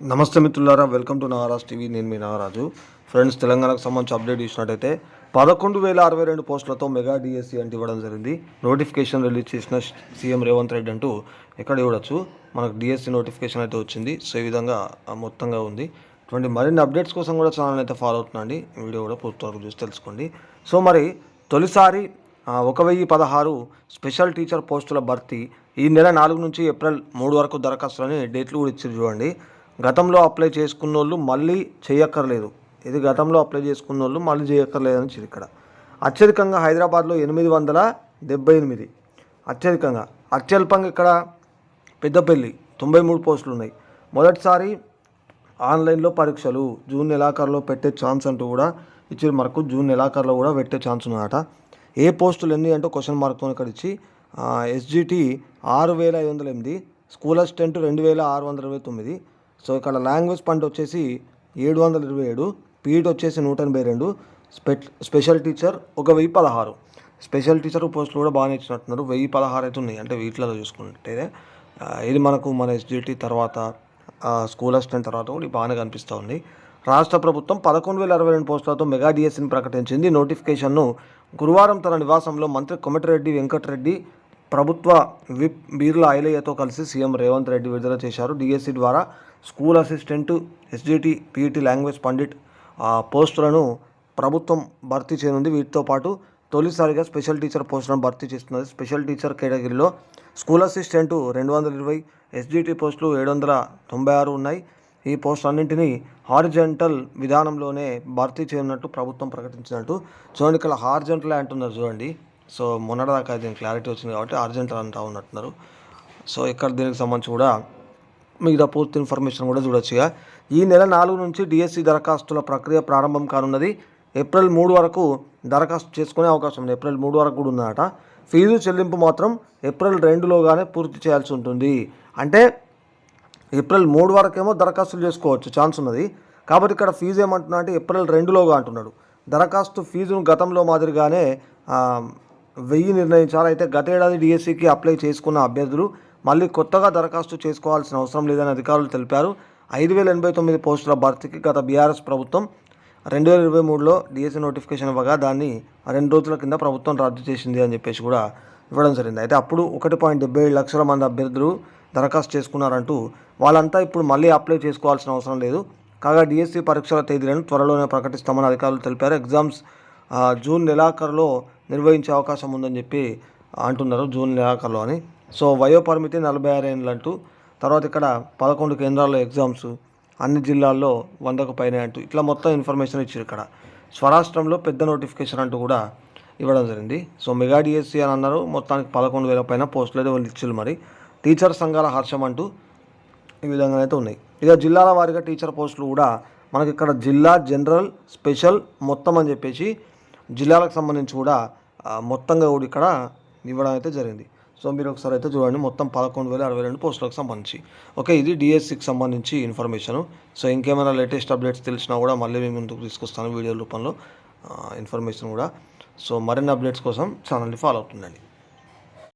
నమస్తే మిత్రులారా welcome to Nagaraj TV. నేను మీ నాగరాజు ఫ్రెండ్స్ తెలంగాణకు సంబంధించి అప్డేట్ ఇచ్చినట్టయితే పదకొండు వేల అరవై రెండు పోస్టులతో మెగా డిఎస్సి అంటే ఇవ్వడం జరిగింది. నోటిఫికేషన్ రిలీజ్ చేసిన సీఎం రేవంత్ రెడ్డి అంటూ ఎక్కడ చూడొచ్చు. మనకు డిఎస్సి నోటిఫికేషన్ అయితే వచ్చింది. సో ఈ విధంగా మొత్తంగా ఉంది. ఇటువంటి మరిన్ని అప్డేట్స్ కోసం కూడా ఛానల్ అయితే ఫాలో అవుతుందండి వీడియో కూడా పూర్తి వరకు చూసి తెలుసుకోండి. సో మరి తొలిసారి ఒక వెయ్యి పదహారు స్పెషల్ టీచర్ పోస్టుల భర్తీ ఈ నెల నాలుగు నుంచి ఏప్రిల్ మూడు వరకు దరఖాస్తులని డేట్లు కూడా ఇచ్చారు చూడండి. గతంలో అప్లై చేసుకున్న వాళ్ళు మళ్ళీ చేయక్కర్లేదు. ఇది గతంలో అప్లై చేసుకున్న వాళ్ళు మళ్ళీ చేయక్కర్లేదు అని ఇక్కడ. అత్యధికంగా హైదరాబాద్లో ఎనిమిది వందల డెబ్బై ఎనిమిది. అత్యధికంగా. అత్యల్పంగా ఇక్కడ పెద్దపల్లి తొంభై మూడు పోస్టులు ఉన్నాయి. మొదటిసారి ఆన్లైన్లో పరీక్షలు జూన్ నెలాఖరులో పెట్టే ఛాన్స్ అంటూ కూడా ఇచ్చి మనకు జూన్ నెలాఖరులో కూడా పెట్టే ఛాన్స్ ఉన్నదట. ఏ పోస్టులు ఎన్ని అంటే క్వశ్చన్ మార్క్తో ఇక్కడ ఇచ్చి ఎస్జిటి ఆరు వేల ఐదు వందల ఎనిమిది స్కూల్ అసిస్టెంట్ రెండు వేల ఆరు వందల ఇరవై తొమ్మిది సో ఇక్కడ లాంగ్వేజ్ పంట వచ్చేసి ఏడు వందల ఇరవై ఏడు పీఈట్ వచ్చేసి నూట ఎనభై రెండు స్పె స్పెషల్ టీచర్ ఒక వెయ్యి పదహారు. స్పెషల్ టీచర్ పోస్టులు కూడా బాగానే ఇచ్చినట్టున్నారు. వెయ్యి పదహారు అయితే ఉన్నాయి. అంటే వీటిలో చూసుకుంటే ఇది మనకు మన ఎస్జిటి తర్వాత స్కూల్ అసిస్టెంట్ తర్వాత కూడా బాగానే కనిపిస్తూ ఉంది. రాష్ట్ర ప్రభుత్వం పదకొండు వేల అరవై రెండు పోస్టులతో మెగా డిఎస్సిని ప్రకటించింది. నోటిఫికేషన్ను గురువారం తన నివాసంలో మంత్రి కొమటిరెడ్డి వెంకటరెడ్డి ప్రభుత్వ విప్ బీర్ల ఐలయ్యతో కలిసి సీఎం రేవంత్ రెడ్డి విడుదల చేశారు. డిఎస్సి ద్వారా school assistant SGT PET language pandit ఆ, పోస్టులను ప్రభుత్వం భర్తీ చేయనుంది. వీటితో పాటు తొలిసారిగా స్పెషల్ టీచర్ పోస్టులను భర్తీ చేస్తున్నది స్పెషల్ టీచర్ కేటగిరీలో. స్కూల్ అసిస్టెంట్ రెండు వందల ఇరవై ఎస్జిటి పోస్టులు ఏడు వందల తొంభై ఆరు ఉన్నాయి. ఈ పోస్ట్ అన్నింటినీ హారిజెంటల్ విధానంలోనే భర్తీ చేయనున్నట్టు ప్రభుత్వం ప్రకటించినట్టు. చూడండి ఇక్కడ హార్జెంటల్ అంటున్నారు చూడండి. సో మొన్నటిదాకా దీనికి క్లారిటీ వచ్చింది కాబట్టి హార్జెంటల్ అంటా ఉన్నట్టున్నారు. సో ఇక్కడ దీనికి సంబంధించి కూడా మిగతా పూర్తి ఇన్ఫర్మేషన్ కూడా చూడొచ్చుగా. ఈ నెల నాలుగు నుంచి డిఎస్సి దరఖాస్తుల ప్రక్రియ ప్రారంభం కానున్నది. ఏప్రిల్ మూడు వరకు దరఖాస్తు చేసుకునే అవకాశం ఉంది. ఏప్రిల్ మూడు వరకు కూడా ఉందట ఫీజు చెల్లింపు మాత్రం ఏప్రిల్ రెండులోగానే పూర్తి చేయాల్సి ఉంటుంది. అంటే ఏప్రిల్ మూడు వరకేమో దరఖాస్తులు చేసుకోవచ్చు. ఛాన్స్ ఉన్నది. కాబట్టి ఇక్కడ ఫీజు ఏమంటున్నా అంటే ఏప్రిల్ రెండులోగా అంటున్నాడు. దరఖాస్తు ఫీజును గతంలో మాదిరిగానే వెయ్యి నిర్ణయించారు అయితే గత ఏడాది డిఎస్సికి అప్లై చేసుకున్న అభ్యర్థులు మళ్ళీ కొత్తగా దరఖాస్తు చేసుకోవాల్సిన అవసరం లేదని అధికారులు తెలిపారు. ఐదు వేల ఎనభై తొమ్మిది పోస్టుల భర్తీకి గత బీఆర్ఎస్ ప్రభుత్వం రెండు వేల ఇరవై మూడులో డిఎస్సీ నోటిఫికేషన్ ఇవ్వగా దాన్ని రెండు రోజుల కింద ప్రభుత్వం రద్దు చేసింది అని చెప్పేసి కూడా ఇవ్వడం జరిగింది. అయితే అప్పుడు ఒకటి పాయింట్ డెబ్బై ఏడు లక్షల మంది అభ్యర్థులు దరఖాస్తు చేసుకున్నారంటూ వాళ్ళంతా ఇప్పుడు మళ్ళీ అప్లై చేసుకోవాల్సిన అవసరం లేదు. కాగా డిఎస్సీ పరీక్షల తేదీలను త్వరలోనే ప్రకటిస్తామని అధికారులు తెలిపారు. ఎగ్జామ్స్ జూన్ నెలాఖరులో నిర్వహించే అవకాశం ఉందని చెప్పి అంటున్నారు జూన్ నెలాఖరులో అని. సో వయో పరిమితి నలభై ఆరు ఏళ్ళు అంటూ తర్వాత ఇక్కడ పదకొండు కేంద్రాల్లో ఎగ్జామ్స్ అన్ని జిల్లాల్లో వందకు పైన అంటూ ఇట్లా మొత్తం ఇన్ఫర్మేషన్ ఇచ్చారు ఇక్కడ. స్వరాష్ట్రంలో పెద్ద నోటిఫికేషన్ అంటూ కూడా ఇవ్వడం జరిగింది. సో మెగా అని అన్నారు మొత్తానికి పదకొండు వేల పైన పోస్టులు అయితే వాళ్ళు ఇచ్చారు మరి. టీచర్ సంఘాల హర్షం అంటూ ఈ విధంగా అయితే ఉన్నాయి. ఇక జిల్లాల వారీగా టీచర్ పోస్టులు కూడా మనకి ఇక్కడ జిల్లా జనరల్ స్పెషల్ మొత్తం అని చెప్పేసి జిల్లాలకు సంబంధించి కూడా మొత్తంగా కూడా ఇక్కడ ఇవ్వడం అయితే జరిగింది. సో మీరు ఒకసారి అయితే చూడండి మొత్తం పదకొండు వేల అరవై రెండు పోస్టులకు సంబంధించి. ఓకే ఇది డిఎస్సికి సంబంధించి ఇన్ఫర్మేషన్. సో ఇంకేమైనా లేటెస్ట్ అప్డేట్స్ తెలిసినా కూడా మళ్ళీ మేము ముందుకు తీసుకొస్తాను వీడియో రూపంలో ఇన్ఫర్మేషన్ కూడా. సో మరిన్ని అప్డేట్స్ కోసం ఛానల్ని ఫాలో అవుతుండండి.